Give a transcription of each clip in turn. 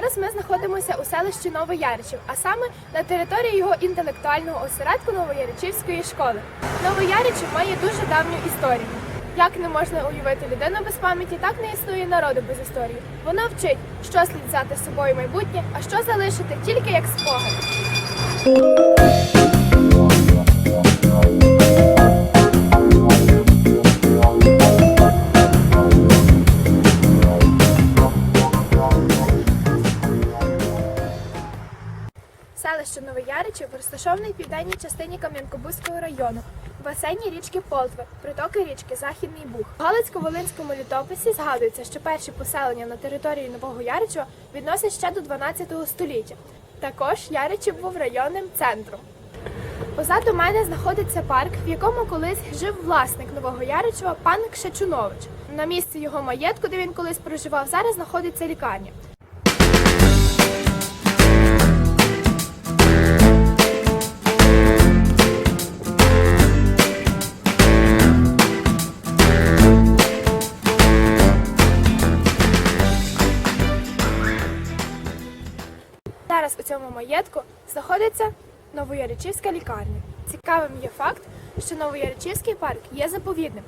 Зараз ми знаходимося у селищі Новояричів, а саме на території його інтелектуального осередку Новояричівської школи. Новояричів має дуже давню історію. Як не можна уявити людину без пам'яті, так не існує народу без історії. Вона вчить, що слід взяти з собою майбутнє, а що залишити тільки як спогад. Селище Новояричів розташоване в південній частині Кам'янкобузького району, в басейні річки Полтви, притоки річки Західний Буг. У Галицько-Волинському літописі згадується, що перші поселення на території Нового Яричева відносять ще до 12 століття. Також Яричів був районним центром. Позаду мене знаходиться парк, в якому колись жив власник Нового Яричева пан Кшечунович. На місці його маєтку, де він колись проживав, зараз знаходиться лікарня. Маєтку знаходиться Новояричівська лікарня. Цікавим є факт, що Новояричівський парк є заповідним.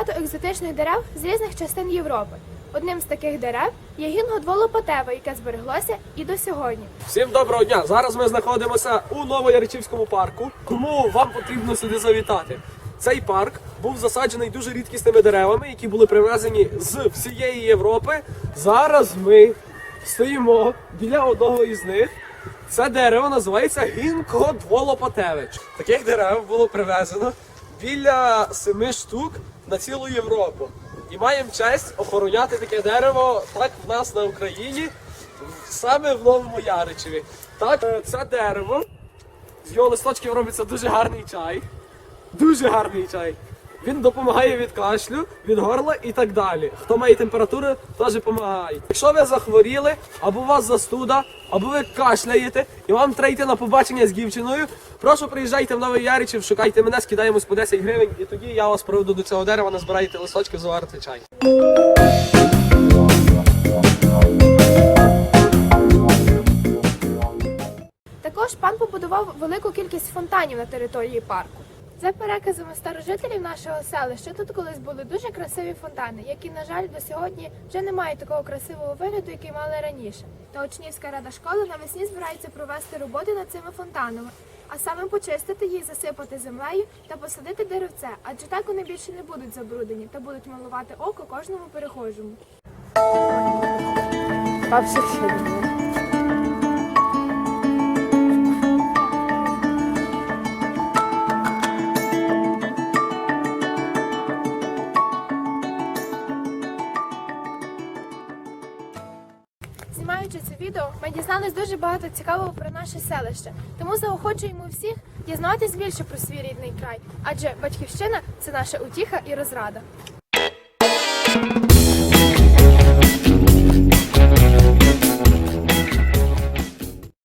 Багато екзотичних дерев з різних частин Європи. Одним з таких дерев є гінго-дволопотева, яке збереглося і до сьогодні. Всім доброго дня! Зараз ми знаходимося у Новояричівському парку. Кому вам потрібно сюди завітати? Цей парк був засаджений дуже рідкісними деревами, які були привезені з всієї Європи. Зараз ми стоїмо біля одного із них. Це дерево називається гінко дволопатевич. Таких дерев було привезено біля семи штук на цілу Європу. І маємо честь охороняти таке дерево так в нас на Україні, саме в Новому Яричеві. Так, е, це дерево. З його листочків робиться дуже гарний чай. Дуже гарний чай. Він допомагає від кашлю, від горла і так далі. Хто має температуру, теж допомагає. Якщо ви захворіли, або у вас застуда, або ви кашляєте, і вам треба йти на побачення з дівчиною, прошу приїжджайте в Новий Яричів, шукайте мене, скидаємось по 10 гривень, і тоді я вас проведу до цього дерева, назбираєте листочки, заварите чай. Також пан побудував велику кількість фонтанів на території парку. За переказами старожителів нашого селища, тут колись були дуже красиві фонтани, які, на жаль, до сьогодні вже не мають такого красивого вигляду, який мали раніше. Та учнівська рада школи навесні збирається провести роботи над цими фонтанами, а саме почистити їх, засипати землею та посадити деревце, адже так вони більше не будуть забруднені та будуть малувати око кожному перехожому. Знімаючи це відео, ми дізнались дуже багато цікавого про наше селище. Тому заохочуємо всіх дізнатись більше про свій рідний край, адже батьківщина це наша утіха і розрада.